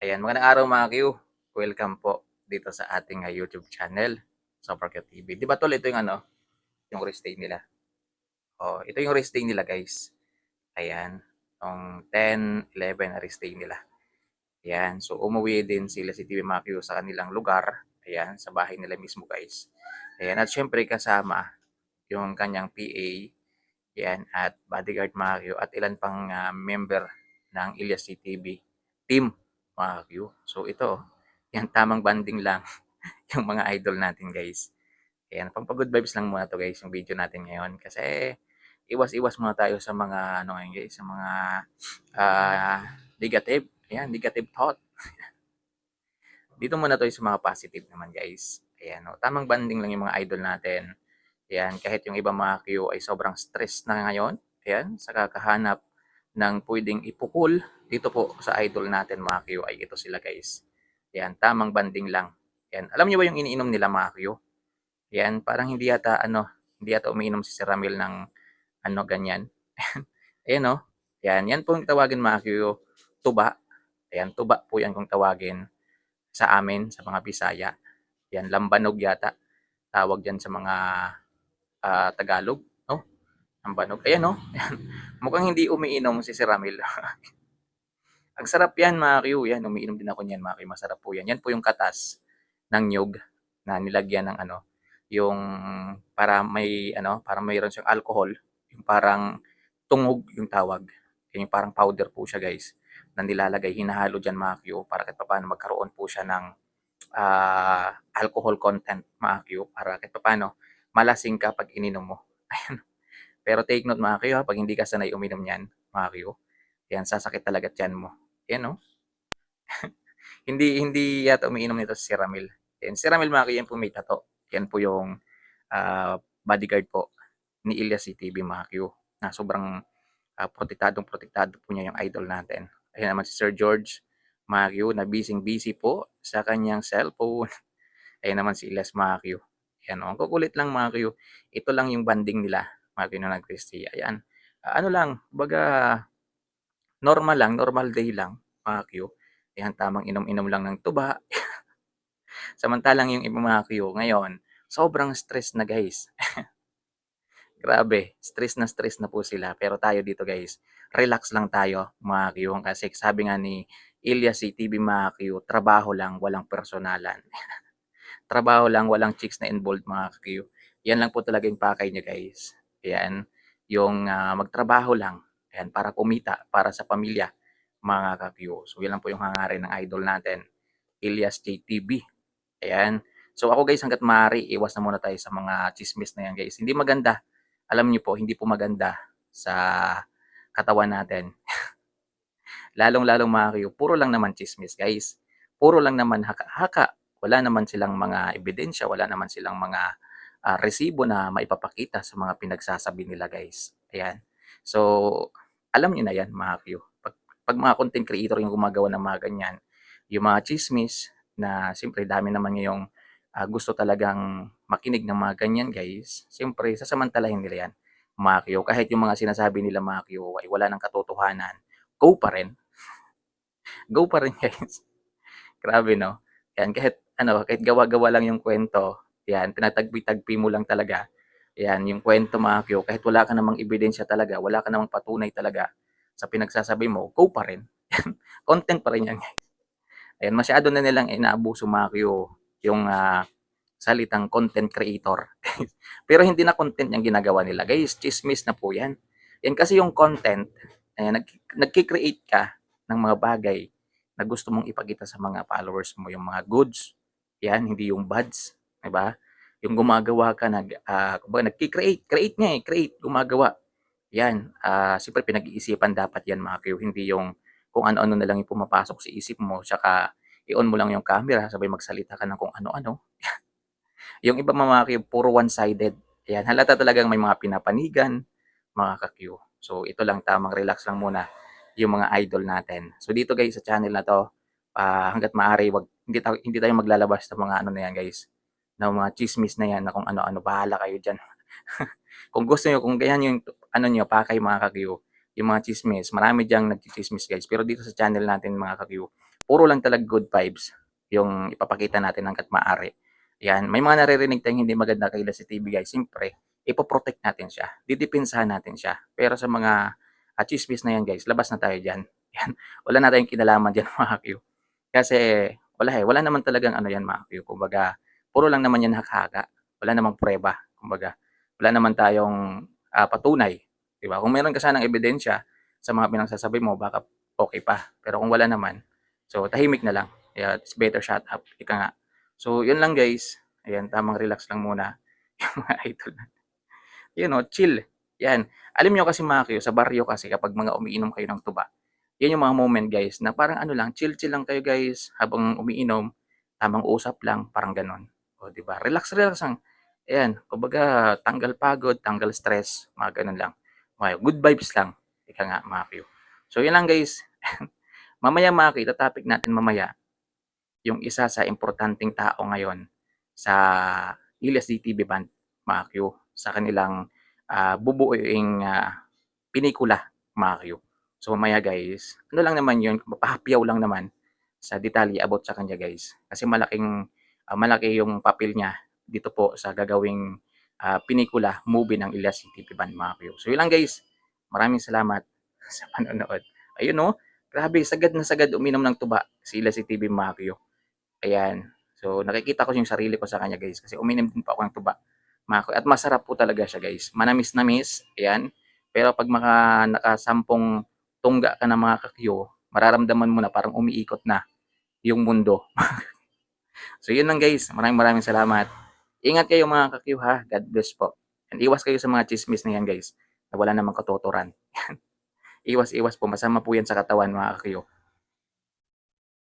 Ayan, magandang araw mga Q. Welcome po dito sa ating ah, YouTube channel, Super Q TV. Di ba tol, ito yung ano, yung rest day nila. Oh, ito yung rest day nila guys. Ayan, yung 10, 11 na rest nila. Ayan, so umuwi din sila si TV mga Q sa kanilang lugar. Ayan, sa bahay nila mismo guys. Ayan, at syempre kasama yung kanyang PA, yan, at bodyguard mga Q, at ilan pang ah, member ng Ilyas CTV team Q. So ito, yan tamang banding lang yung mga idol natin guys. Ayan, pang good vibes lang muna to guys yung video natin ngayon kasi iwas-iwas muna tayo sa mga ano ngayon guys, sa mga ah, negative, ayan, negative thought. Dito muna tayo sa mga positive naman guys. Ayan, oh, tamang banding lang yung mga idol natin. Ayan, kahit yung iba mga Q ay sobrang stress na ngayon. Ayan, sa kakahanap ng pwedeng ipukul dito po sa idol natin mga Q ay ito sila guys. Yan, tamang banding lang. Yan, alam niyo ba yung iniinom nila mga Q? Yan, parang hindi yata ano, hindi yata umiinom si Sir Ramil ng ano ganyan. Ayan oh. Yan, yan po yung tawagin mga Q, tuba. Ayan, tuba po yan kung tawagin sa amin, sa mga Bisaya. Yan, lambanog yata. Tawag yan sa mga ah, Tagalog, no? Lambanog. Ayan oh. Ayan. Mukhang hindi umiinom si Sir Ramil. Ang sarap yan mga Q. Yan, umiinom din ako niyan mga Q. Masarap po yan. Yan po yung katas ng nyug na nilagyan ng ano, yung para may ano, para mayroon siyang alcohol, yung parang tungog yung tawag. Yan yung parang powder po siya guys na nilalagay, hinahalo dyan mga Q para kahit paano magkaroon po siya ng ah, alcohol content mga Q para kahit paano malasing ka pag ininom mo. Ayan. Pero take note mga Q ha, pag hindi ka sanay uminom niyan mga Q, yan sasakit talaga tiyan mo. Yan no. hindi hindi yata umiinom nito si Ramil. Yan si Ramil mga Q, yan po may tato. Yan po yung ah, bodyguard po ni Ilyas CTV mga Q na sobrang uh, protektadong protektado po niya yung idol natin. Ayan naman si Sir George Mario na busy busy po sa kanyang cellphone. Ayan naman si Ilyas Mario. Ayan, oh, ang kukulit lang Q. Ito lang yung banding nila, Q na nag-Christy. Ayan. Ah, ano lang, baga, normal lang, normal day lang, mga Q. Ayan, tamang inom-inom lang ng tuba. Samantalang yung iba mga Q, ngayon, sobrang stress na guys. Grabe, stress na stress na po sila. Pero tayo dito guys, relax lang tayo mga Q. Kasi sabi nga ni Ilyas CTV mga Q, trabaho lang, walang personalan. trabaho lang, walang chicks na involved mga Q. Yan lang po talaga yung pakay niya guys. Yan, yung ah, magtrabaho lang. Yan, para kumita, para sa pamilya mga ka-Q. So yan lang po yung hangarin ng idol natin, Ilyas JTV. Ayan. So ako guys, hanggat maaari, iwas na muna tayo sa mga chismis na yan guys. Hindi maganda. Alam niyo po, hindi po maganda sa katawan natin. Lalong-lalong mga Q, puro lang naman chismis guys. Puro lang naman haka-haka. Wala naman silang mga ebidensya, wala naman silang mga ah, resibo na maipapakita sa mga pinagsasabi nila guys. Ayan. So, alam niyo na yan mga Q. Pag, pag mga content creator yung gumagawa ng mga ganyan, yung mga chismis na siyempre dami naman ngayong ah, gusto talagang makinig ng mga ganyan guys, siyempre sasamantalahin nila yan mga Q. Kahit yung mga sinasabi nila mga Q ay wala ng katotohanan, go pa rin. go pa rin guys. Grabe no. Yan, kahit ano, kahit gawa-gawa lang yung kwento, yan, tinatagpi-tagpi mo lang talaga. Yan, yung kwento mga Q, kahit wala ka namang ebidensya talaga, wala ka namang patunay talaga sa pinagsasabi mo, go pa rin. Content pa rin yan. Ayan, masyado na nilang inaabuso mga Q yung ah, salitang content creator. Pero hindi na content yung ginagawa nila. Guys, chismis na po yan. Yan kasi yung content, ayan, nag, nagki-create ka ng mga bagay na gusto mong ipakita sa mga followers mo, yung mga goods. Yan, hindi yung bads. Diba? Yung gumagawa ka, nag, uh, kumbaga, nagki-create. Create nga eh, create, gumagawa. Yan, uh, siyempre pinag-iisipan dapat yan mga kayo. Hindi yung kung ano-ano na lang yung pumapasok sa isip mo, tsaka i-on mo lang yung camera, sabay magsalita ka ng kung ano-ano. yung iba mga kayo, puro one-sided. Yan, halata talagang may mga pinapanigan, mga kakyo. So, ito lang, tamang relax lang muna yung mga idol natin. So, dito guys, sa channel na to, uh, hanggat maaari, wag, hindi, tayo, hindi tayo maglalabas sa mga ano na yan guys, na mga chismis na yan, na kung ano-ano, bahala kayo dyan. kung gusto nyo, kung ganyan yung ano nyo, pa kay mga kakyo, yung mga chismis, marami diyang nagchismis guys. Pero dito sa channel natin mga kakyo, puro lang talaga good vibes yung ipapakita natin hangga't maaari. Yan, may mga naririnig tayong hindi maganda kay Lassie TV guys. Siyempre, ipoprotect natin siya. Didipinsahan natin siya. Pero sa mga uh, chismis na yan guys, labas na tayo dyan. Yan. Wala na tayong kinalaman dyan mga Q. Kasi wala eh, wala naman talagang ano yan mga Q. Kumbaga, puro lang naman yan haka Wala namang prueba. Kumbaga, wala naman tayong uh, patunay. Diba? Kung meron ka sanang ebidensya sa mga pinagsasabi mo, baka okay pa. Pero kung wala naman, so tahimik na lang. Yeah, it's better shut up. Ika nga. So, yun lang guys. Ayan, tamang relax lang muna. Yung mga idol. You know, chill. Yan. Alam nyo kasi mga kayo, sa baryo kasi kapag mga umiinom kayo ng tuba, yan yung mga moment guys na parang ano lang, chill-chill lang kayo guys habang umiinom, tamang usap lang, parang ganon. O, di ba? Relax, relax lang. Ayan, kumbaga, tanggal pagod, tanggal stress, mga ganon lang. Okay, good vibes lang. Ika nga, mga kayo. So, yun lang guys. mamaya mga kayo, topic natin mamaya, yung isa sa importanteng tao ngayon sa Ilas DTV Band, mga kayo, sa kanilang uh, bubuing uh, pinikula, mga kayo. So mamaya guys, ano lang naman yun, mapahapyaw lang naman sa detalye about sa kanya guys. Kasi malaking, uh, malaki yung papel niya dito po sa gagawing uh, pinikula, movie ng Ilyas TV Band mga kayo. So yun lang guys, maraming salamat sa panonood. Ayun no, grabe, sagad na sagad uminom ng tuba si Ilyas TV mga kayo. Ayan, so nakikita ko yung sarili ko sa kanya guys kasi uminom din po ako ng tuba. Mga kayo. At masarap po talaga siya guys. Manamis-namis, ayan. Pero pag maka nakasampung tungga ka ng mga kakyo, mararamdaman mo na parang umiikot na yung mundo. so yun lang guys, maraming maraming salamat. Ingat kayo mga kakyo ha, God bless po. And iwas kayo sa mga chismis na yan guys, na wala namang katotoran. Iwas-iwas po, masama po yan sa katawan mga kakyo.